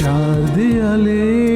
চার দেয়ালে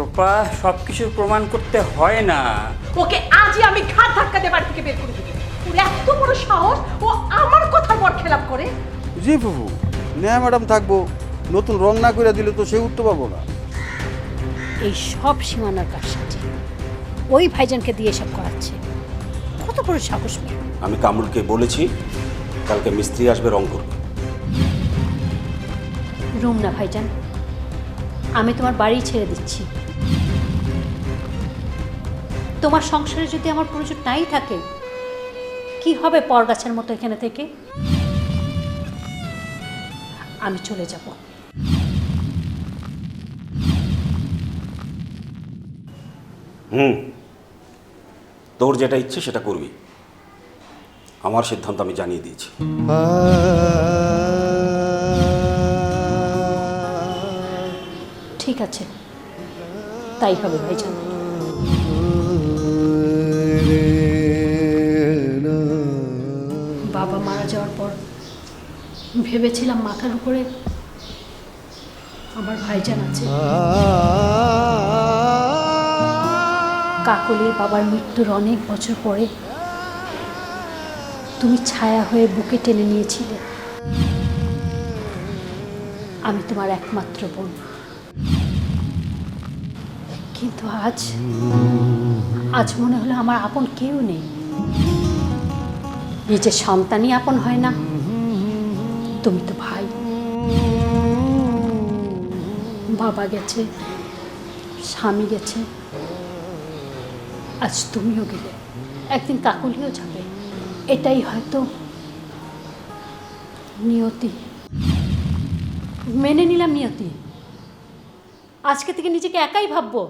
ত্রোপা সব কিছুর প্রমাণ করতে হয় না। ওকে আজই আমি ঘাট ধাক্কা দিয়ে বাড়ি থেকে বের করে দেবো। ওর এত বড় সাহস ও আমার কথার বর খেলাপ করে। জি বাবু নেয়া ম্যাডাম থাকব। নতুন রং না করে দিলে তো সে উঠতে পারব না। এই সব সীমানার সাজে ওই ভাইজানকে দিয়ে সব করাচ্ছে। কত বড় সাহস মেয়ে আমি কামরুলকে বলেছি কালকে মিস্ত্রি আসবে রং করবে রুম না ভাইজান আমি তোমার বাড়ি ছেড়ে দিচ্ছি। তোমার সংসারে যদি আমার প্রয়োজন নাই থাকে কি হবে পরগাছের মতো এখানে থেকে? আমি চলে যাব। হুম। তোর যেটা ইচ্ছে সেটা করবি। আমার সিদ্ধান্ত আমি জানিয়ে দিয়েছি। ঠিক আছে। তাই হবে ভাইজান। ভেবেছিলাম মাথার উপরে আমার ভাইজান আছে। কাকলির বাবার মৃত্যুর অনেক বছর পরে তুমি ছায়া হয়ে বুকে টেনে নিয়েছিলে। আমি তোমার একমাত্র বোন। কিন্তু আজ আজ মনে হলো আমার আপন কেউ নেই। নিজের সন্তানই আপন হয় না। তুমি তো ভাই। বাবা গেছে, স্বামী গেছে। আজ তুমিও গেলে, একদিন কাকুলিও যাবে। এটাই হয়তো নিয়তি। মেনে নিলাম নিয়তি। আজকে থেকে নিজেকে একাই ভাববো।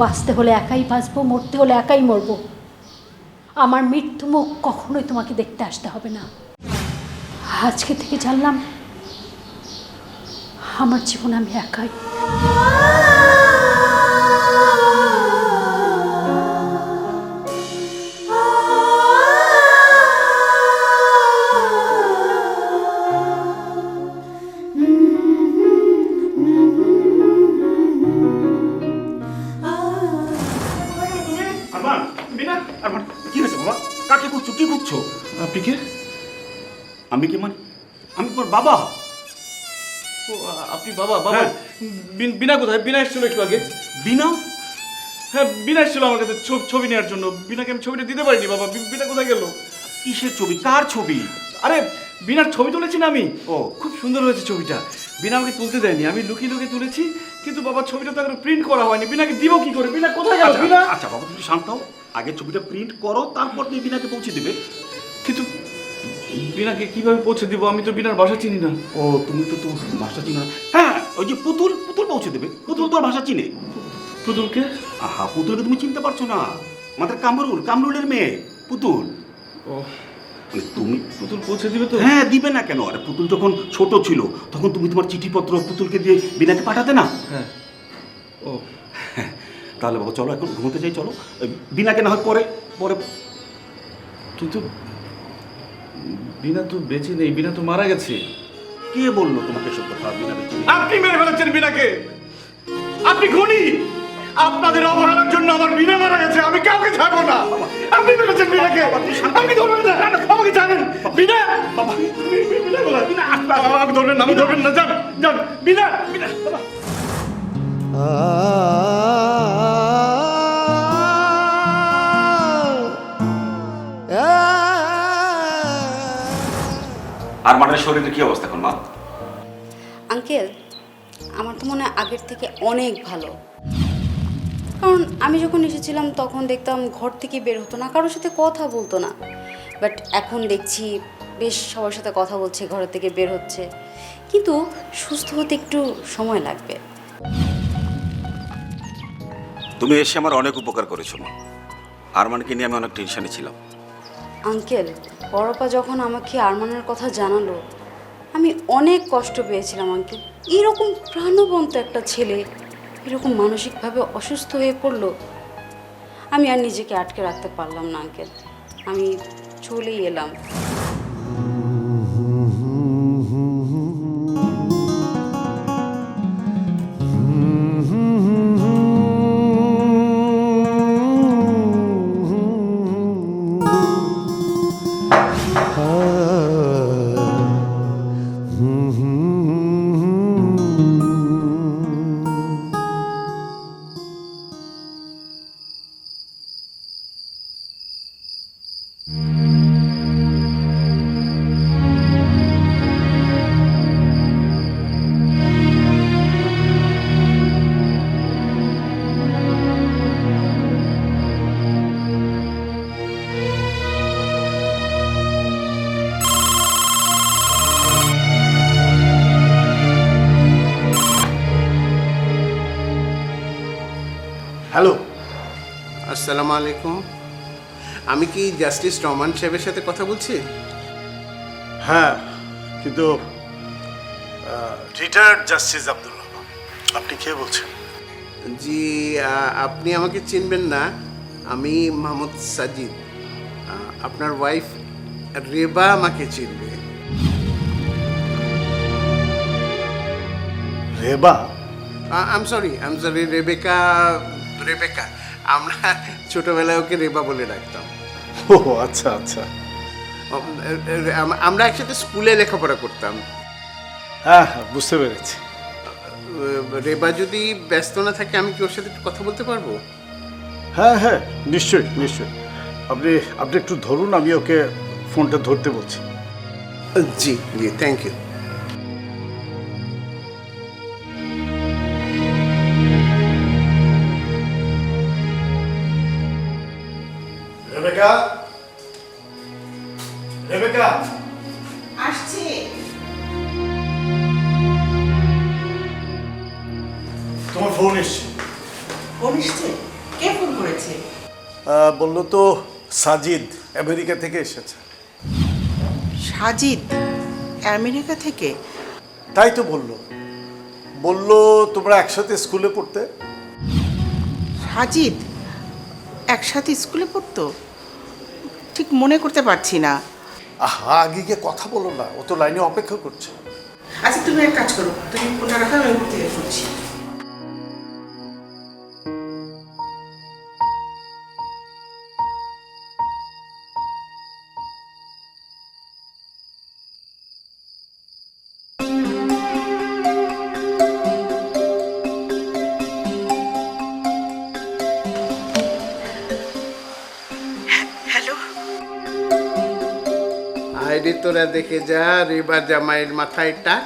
বাঁচতে হলে একাই বাঁচবো, মরতে হলে একাই মরবো। আমার মৃত্যু মুখ কখনোই তোমাকে দেখতে আসতে হবে না। আজকে থেকে জানলাম আমার জীবন আমি একাই। বাবা। ও, আপনি বাবা বাবা। বিন- বিনা কোথায়? বিনা এসেছিল একটু আগে। বিনা? হ্যাঁ বিনা এসেছিল আমার কাছে ছ- ছবি নেওয়ার জন্য। বিনাকে আমি ছবিটা দিতে পারিনি বাবা। বি- বিনা কোথায় গেল? কিসের ছবি? কার ছবি? আরে বিনার ছবি তুলেছি না আমি। ও। খুব সুন্দর হয়েছে ছবিটা। বিনা আমাকে তুলতে দেয়নি। আমি লুকিয়ে লুকিয়ে তুলেছি কিন্তু বাবা ছবিটা তো এখন প্রিন্ট করা হয়নি। বিনাকে দিব কি করে? বিনা কোথায় গেল? আচ্ছা, বিনা? আচ্ছা বাবা তুমি শান্ত হও। আগে ছবিটা প্রিন্ট করো তারপর তুমি বিনাকে পৌঁছে দেবে। কিন্তু বিনাকে কীভাবে পৌঁছে দিব? আমি তো বিনার বাসা চিনি না। ও তুমি তো তো ভাষা চিনো না। হ্যাঁ ওই যে পুতুল পুতুল পৌঁছে দেবে। পুতুল তোর বাসা চিনে। পুতুলকে? আহা পুতুলকে তুমি চিনতে পারছ না। আমাদের কামরুল কামরুলের মেয়ে পুতুল। ও মানে তুমি পুতুল পৌঁছে দিবে তো? হ্যাঁ দিবে না কেন? আরে পুতুল যখন ছোট ছিল তখন তুমি তোমার চিঠিপত্র পুতুলকে দিয়ে বিনাকে পাঠাতে না? হ্যাঁ। ও। হ্যাঁ, তাহলে বাবা চলো এখন ঘুমোতে যাই চলো। বিনাকে না হয় পরে পরে কিন্তু বিনা তো বেঁচে নেই বিনা তো মারা গেছে। কে বলল তোমাকে সব কথা? বিনা বেঁচে নেই? আপনি মেরে ফেলেছেন বিনাকে। আপনি খুনি। আপনাদের অবহেলার জন্য আমার বিনা মারা গেছে আমি কাউকে ছাড়বো না। আপনি মেরেছেন বিনাকে। আপনি ধরবেন না। আমাকে ছাড়েন বিনা। বাবা বিনা বলা বিনা আমাকে ধরবেন না আমি ধরবেন না। যান যান। বিনা বিনা বাবা আর মানের শরীরের কি অবস্থা এখন মা? আঙ্কেল আমার তো মনে হয় আগের থেকে অনেক ভালো। কারণ আমি যখন এসেছিলাম তখন দেখতাম ঘর থেকে বের হতো না কারোর সাথে কথা বলতো না। বাট এখন দেখছি বেশ সবার সাথে কথা বলছে ঘর থেকে বের হচ্ছে। কিন্তু সুস্থ হতে একটু সময় লাগবে। তুমি এসে আমার অনেক উপকার করেছ মা। আরমানকে নিয়ে আমি অনেক টেনশনে ছিলাম। আঙ্কেল বড়পা যখন আমাকে আরমানের কথা জানালো, আমি অনেক কষ্ট পেয়েছিলাম, আঙ্কেল। এরকম প্রাণবন্ত একটা ছেলে এরকম মানসিকভাবে অসুস্থ হয়ে পড়ল, আমি আর নিজেকে আটকে রাখতে পারলাম না, আঙ্কেল। আমি চলেই এলাম। আসসালামু আলাইকুম। আমি কি জাস্টিস রহমান সাহেবের সাথে কথা বলছি? হ্যাঁ কিন্তু রিটায়ার্ড জাস্টিস আব্দুল রহমান আপনি কে বলছেন? জি আপনি আমাকে চিনবেন না। আমি মোহাম্মদ সাজিদ। আপনার ওয়াইফ রেবা আমাকে চিনবে। Reba? Um sorry um sorry Rebecca Rebecca আমরা ছোটবেলায় ওকে রেবা বলে ডাকতাম। ও আচ্ছা আচ্ছা। আম- আম- আমরা একসাথে স্কুলে লেখাপড়া করতাম। হ্যাঁ হ্যাঁ বুঝতে পেরেছি। রেবা যদি ব্যস্ত না থাকে আমি কি ওর সাথে একটু কথা বলতে পারব? হ্যাঁ হ্যাঁ নিশ্চয়ই নিশ্চয়ই। আপনি আপনি একটু ধরুন আমি ওকে ফোনটা ধরতে বলছি। জি জি থ্যাংক ইউ রেবেকা আসছে। তোমার ফোন এসছে। ফোন এসছে? কে ফোন করেছে? বলল তো সাজিদ আমেরিকা থেকে এসেছে। সাজিদ আমেরিকা থেকে? তাই তো বলল। বলল তোমরা একসাথে স্কুলে পড়তে? সাজিদ একসাথে স্কুলে পড়তো? ঠিক মনে করতে পারছি না। আহা, আগে গিয়ে কথা বলো না। ও তো লাইনে অপেক্ষা করছে। আচ্ছা তুমি এক কাজ করো। তুমি ফোনটা রাখো, আমি ঘুরতে থেকে দেখে যা রেবা জামাইয়ের মাথায় টাক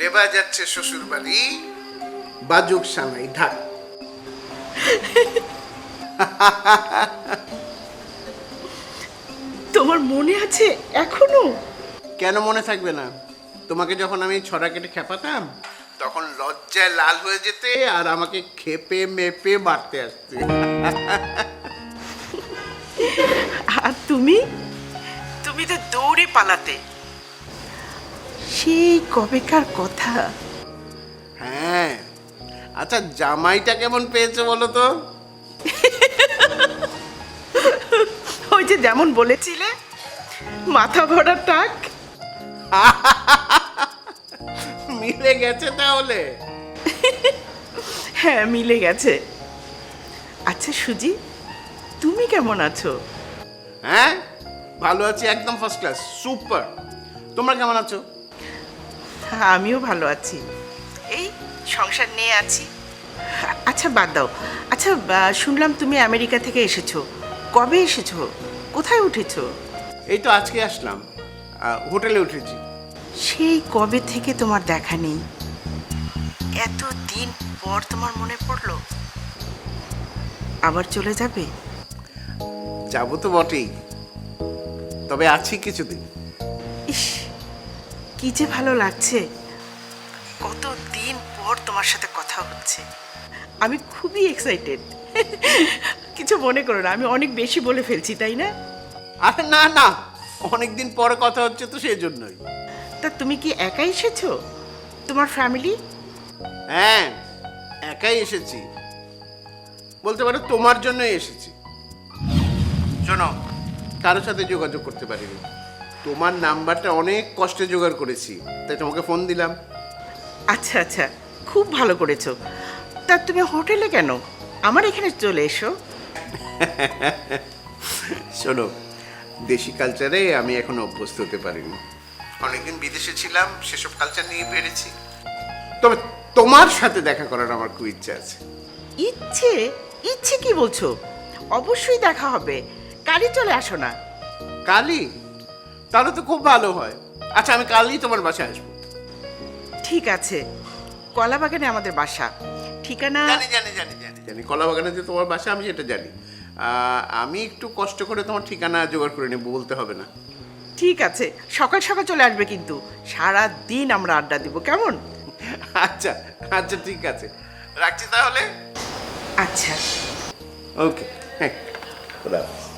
রেবা যাচ্ছে শ্বশুর বাড়ি বাজুক সানাই ঢাক। তোমার মনে আছে এখনও? কেন মনে থাকবে না? তোমাকে যখন আমি ছড়া কেটে খেপাতাম তখন লজ্জায় লাল হয়ে যেতে আর আমাকে খেপে মেপে মারতে আসতে। আর তুমি? তুমি তো দৌড়ে পালাতে। সেই কবেকার কথা। হ্যাঁ আচ্ছা জামাইটা কেমন পেয়েছে বলো তো? ওই যে যেমন বলেছিলে মাথা ভরা টাক। মিলে গেছে তাহলে? হ্যাঁ মিলে গেছে। আচ্ছা সুজি তুমি কেমন আছো? হ্যাঁ ভালো আছি একদম ফার্স্ট ক্লাস সুপার তোমরা কেমন আছো? আমিও ভালো আছি। এই সংসার নিয়ে আছি। আচ্ছা বাদ দাও। আচ্ছা শুনলাম তুমি আমেরিকা থেকে এসেছ। কবে এসেছ? কোথায় উঠেছো? এই তো আজকে আসলাম। হোটেলে উঠেছি। সেই কবে থেকে তোমার দেখা নেই? এত দিন পর তোমার মনে পড়ল? আবার চলে যাবে? যাব তো বটেই। তবে আছি কিছুদিন। ইস কি যে ভালো লাগছে। কত দিন পর তোমার সাথে কথা হচ্ছে। আমি খুবই এক্সাইটেড কিছু মনে করো না আমি অনেক বেশি বলে ফেলছি তাই না? আরে না না অনেকদিন পরে কথা হচ্ছে তো সেই জন্যই তা তুমি কি একাই এসেছ? তোমার ফ্যামিলি হ্যাঁ একাই এসেছি। বলতে পারো তোমার জন্যই এসেছি। শোনো কারোর সাথে যোগাযোগ করতে পারিনি। তোমার নাম্বারটা অনেক কষ্টে জোগাড় করেছি তাই তোমাকে ফোন দিলাম। আচ্ছা আচ্ছা খুব ভালো করেছ। তা তুমি হোটেলে কেন? আমার এখানে চলে এসো। শোনো দেশি কালচারে আমি এখনও অভ্যস্ত হতে পারিনি। অনেকদিন বিদেশে ছিলাম সেসব কালচার নিয়ে পেরেছি। তবে তোমার সাথে দেখা করার আমার খুব ইচ্ছা আছে। ইচ্ছে? ইচ্ছে কি বলছো? অবশ্যই দেখা হবে। কালই চলে আসো না। কালই? তাহলে তো খুব ভালো হয়। আচ্ছা আমি কালই তোমার বাসায় আসব। ঠিক আছে। কলাবাগানে আমাদের বাসা। ঠিকানা জানি জানি জানি জানি জানি। কলা বাগানে যে তোমার বাসা আমি সেটা জানি। আহ, আমি একটু কষ্ট করে তোমার ঠিকানা জোগাড় করে নেব বলতে হবে না। ঠিক আছে। সকাল সকাল চলে আসবে কিন্তু। সারা দিন আমরা আড্ডা দিব কেমন? আচ্ছা আচ্ছা ঠিক আছে। রাখছি তাহলে? আচ্ছা। ওকে হ্যাঁ খোদা হাফেজ।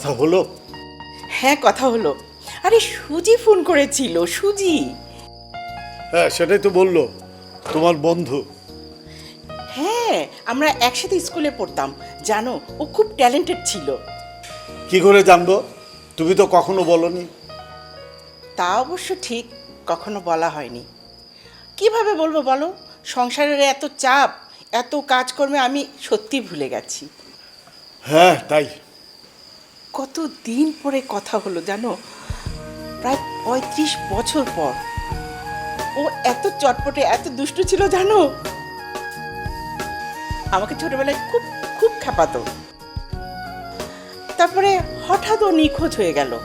কথা হলো? হ্যাঁ কথা হলো। আরে সুজি ফোন করেছিল সুজি। হ্যাঁ সেটাই তো বলল তোমার বন্ধু। হ্যাঁ আমরা একসাথে স্কুলে পড়তাম। জানো ও খুব ট্যালেন্টেড ছিল। কি করে জানব? তুমি তো কখনো বলনি। তা অবশ্য ঠিক কখনো বলা হয়নি। কীভাবে বলব বলো? সংসারের এত চাপ এত কাজকর্মে আমি সত্যি ভুলে গেছি। হ্যাঁ তাই। কত দিন পরে কথা হলো জানো? প্রায় পঁয়ত্রিশ বছর পর। ও এত চটপটে, এত দুষ্টু ছিল জানো? আমাকে ছোটবেলায় খুব খুব খেপাতো। তারপরে হঠাৎ ও নিখোঁজ হয়ে গেল।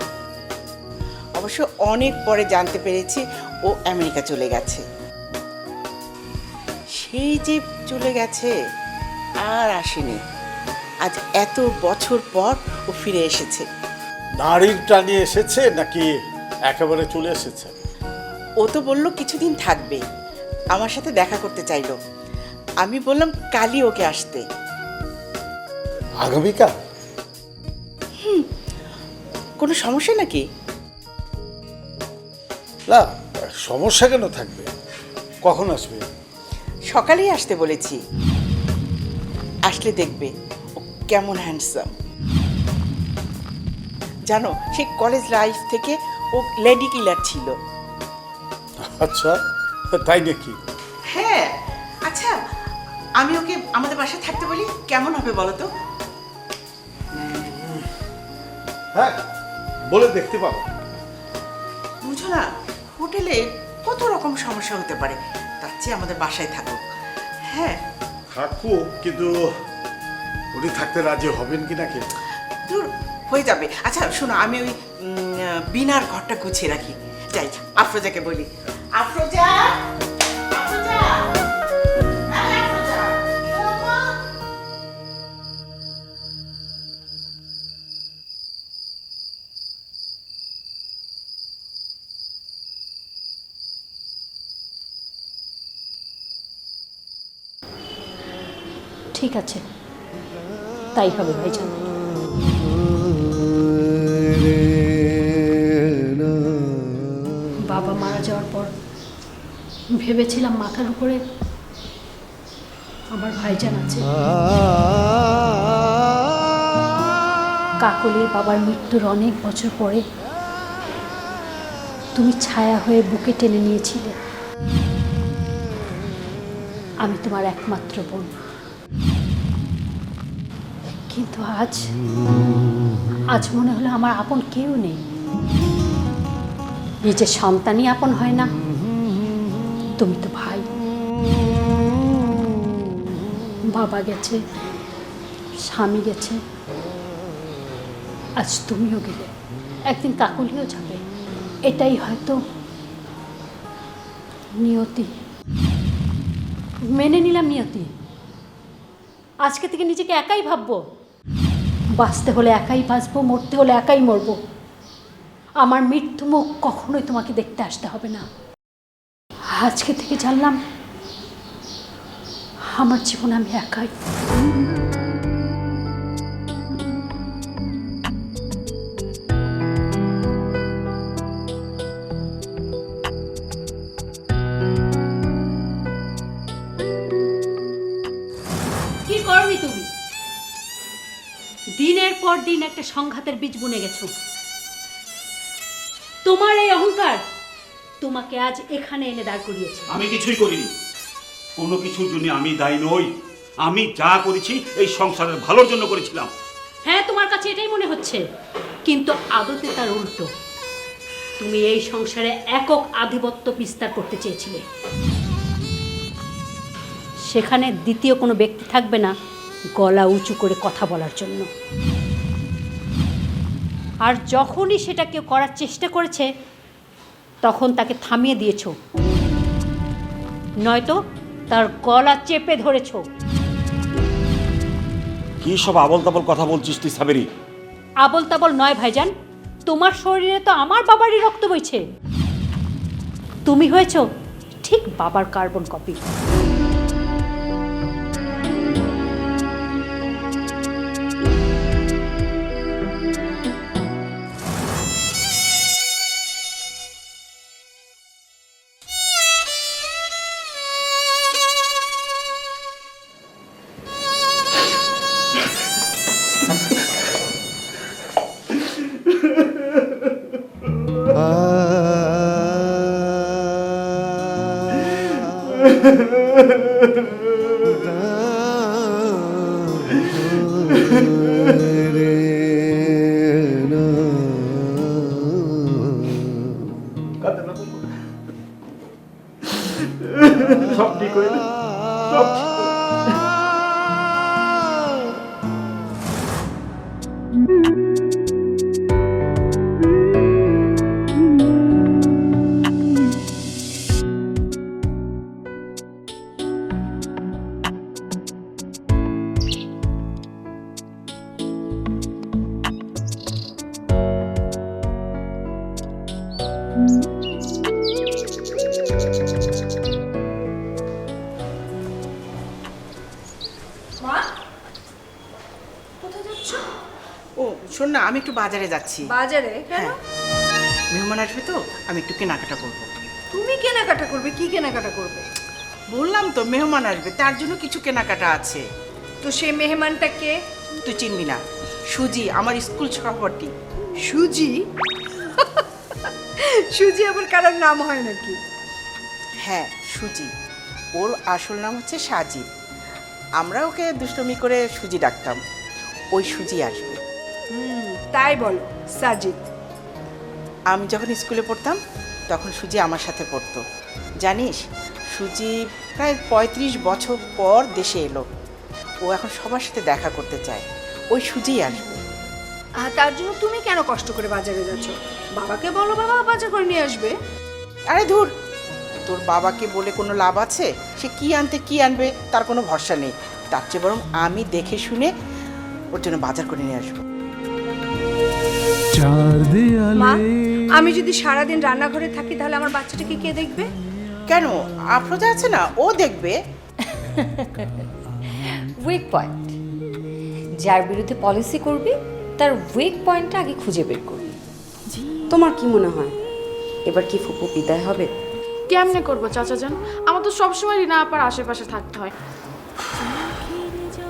অবশ্য অনেক পরে জানতে পেরেছি ও আমেরিকা চলে গেছে। সেই যে চলে গেছে, আর আসেনি। আজ এত বছর পর ও ফিরে এসেছে। নারীর টানে এসেছে নাকি একেবারে চলে এসেছে? ও তো বলল কিছুদিন থাকবে। আমার সাথে দেখা করতে চাইলো। আমি বললাম কালই ওকে আসতে। আগামীকাল? কোনো সমস্যা নাকি? না সমস্যা কেন থাকবে? কখন আসবে? সকালেই আসতে বলেছি। আসলে দেখবে। কেমন হ্যান্ডসাম জানো সে কলেজ লাইফ থেকে ও লেডি কিলার ছিল। আচ্ছা তাই নাকি? হ্যাঁ আচ্ছা আমি ওকে আমাদের বাসায় থাকতে বলি কেমন হবে বলো তো? হ্যাঁ বলে দেখতে পাবো। বুঝো না হোটেলে কত রকম সমস্যা হতে পারে তার চেয়ে আমাদের বাসায় থাকুক। হ্যাঁ। থাকুক কিন্তু উনি থাকতে রাজি হবেন কি নাকি দূর হয়ে যাবে। আচ্ছা শোনো আমি ওই উম, বিনার ঘরটা গুছিয়ে রাখি। যাই আফরোজাকে বলি। আফরোজা! আফরোজা! এই আফরোজা, শোনো ঠিক আছে। তাই হবে ভাইজান বাবা মারা যাওয়ার পর ভেবেছিলাম মাথার উপরে আমার ভাইজান আছে। কাকলির বাবার মৃত্যুর অনেক বছর পরে তুমি ছায়া হয়ে বুকে টেনে নিয়েছিলে। আমি তোমার একমাত্র বোন। কিন্তু আজ আজ মনে হলো আমার আপন কেউ নেই। নিজের সন্তানই আপন হয় না। তুমি তো ভাই। বাবা গেছে, স্বামী গেছে। আজ তুমিও গেলে, একদিন কাকুলিও যাবে। এটাই হয়তো নিয়তি। মেনে নিলাম নিয়তি। আজকে থেকে নিজেকে একাই ভাববো। বাঁচতে হলে একাই বাঁচবো, মরতে হলে একাই মরবো। আমার মৃত্যু মুখ কখনোই তোমাকে দেখতে আসতে হবে না। আজকে থেকে জানলাম, আমার জীবন আমি একাই। পর দিন একটা সংঘাতের বীজ বুনে গেছো। তোমার এই অহংকার তোমাকে আজ এখানে এনে দাঁড় করিয়েছে। আমি কিছুই করিনি। কোনো কিছুর জন্য আমি দায়ী নই। আমি যা করেছি এই সংসারের ভালোর জন্য করেছিলাম। হ্যাঁ তোমার কাছে এটাই মনে হচ্ছে। কিন্তু আদতে তার উল্টো। তুমি এই সংসারে একক আধিপত্য বিস্তার করতে চেয়েছিলে। সেখানে দ্বিতীয় কোনো ব্যক্তি থাকবে না গলা উঁচু করে কথা বলার জন্য। আর যখনই সেটা কেউ করার চেষ্টা করেছে তখন তাকে থামিয়ে দিয়েছ। নয়তো তার গলা চেপে ধরেছো। কি সব আবল তাবল কথা বলছিস তুই সাবেরি? আবল তাবল নয় ভাইজান। তোমার শরীরে তো আমার বাবারই রক্ত বইছে। তুমি হয়েছো ঠিক বাবার কার্বন কপি। সব ঠিক হয়ে যাবে। সব ঠিক ও শোন না আমি একটু বাজারে যাচ্ছি। বাজারে? কেন? হ্যাঁ মেহমান আসবে তো আমি একটু কেনাকাটা করব। তুমি কেনাকাটা করবে? কি কেনাকাটা করবে? বললাম তো মেহমান আসবে তার জন্য কিছু কেনাকাটা আছে। তো সেই মেহমানটা কে? তুই চিনবি না। সুজি আমার স্কুল সহপাঠী। সুজি? সুজি আবার কারোর নাম হয় নাকি? হ্যাঁ সুজি। ওর আসল নাম হচ্ছে সাজিদ। আমরা ওকে দুষ্টমি করে সুজি ডাকতাম। ওই সুজি আসবে। হুম তাই বলো সাজিদ। আমি যখন স্কুলে পড়তাম তখন সুজি আমার সাথে পড়তো। জানিস সুজি প্রায় পঁয়ত্রিশ বছর পর দেশে এলো। ও এখন সবার সাথে দেখা করতে চায়। ওই সুজিই আসবে। আর তার জন্য তুমি কেন কষ্ট করে বাজারে যাচ্ছ? বাবাকে বলো বাবা বাজার করে নিয়ে আসবে। আরে ধুর তোর বাবাকে বলে কোনো লাভ আছে? সে কি আনতে কি আনবে তার কোনো ভরসা নেই। তার চেয়ে বরং আমি দেখে শুনে ওর জন্য বাজার করে নিয়ে আসব। মা আমি যদি সারাদিন রান্নাঘরে থাকি তাহলে আমার বাচ্চাটাকে কে দেখবে? কেন? আফরোজা আছে না? ও দেখবে। উইক পয়েন্ট যার বিরুদ্ধে পলিসি করবি তার উইক পয়েন্টটা আগে খুঁজে বের করবি। তোমার কি মনে হয়? এবার কি ফুপু বিদায় হবে? কেমনে করব চাচা যান আমার তো সবসময় রিনা আপার আশেপাশে থাকতে হয়।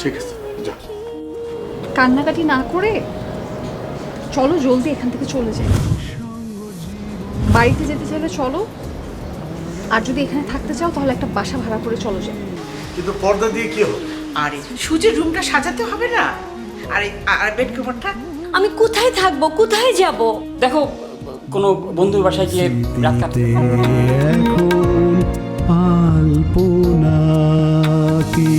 ঠিক আছে যা। কান্নাকাটি না করে চলো জলদি এখান থেকে চলে যাই। বাড়িতে যেতে চাইলে চলো। আর যদি এখানে থাকতে চাও তাহলে একটা বাসা ভাড়া করে চলো যাই। কিন্তু পর্দা দিয়ে কি হবে? আরে সুজির রুমটা সাজাতে হবে না? আরে আর বেড কভারটা আমি কোথায় থাকব? কোথায় যাব? দেখো কোনো বন্ধুর বাসায় গিয়ে রাত কাটাতে এখন আলপনা কি?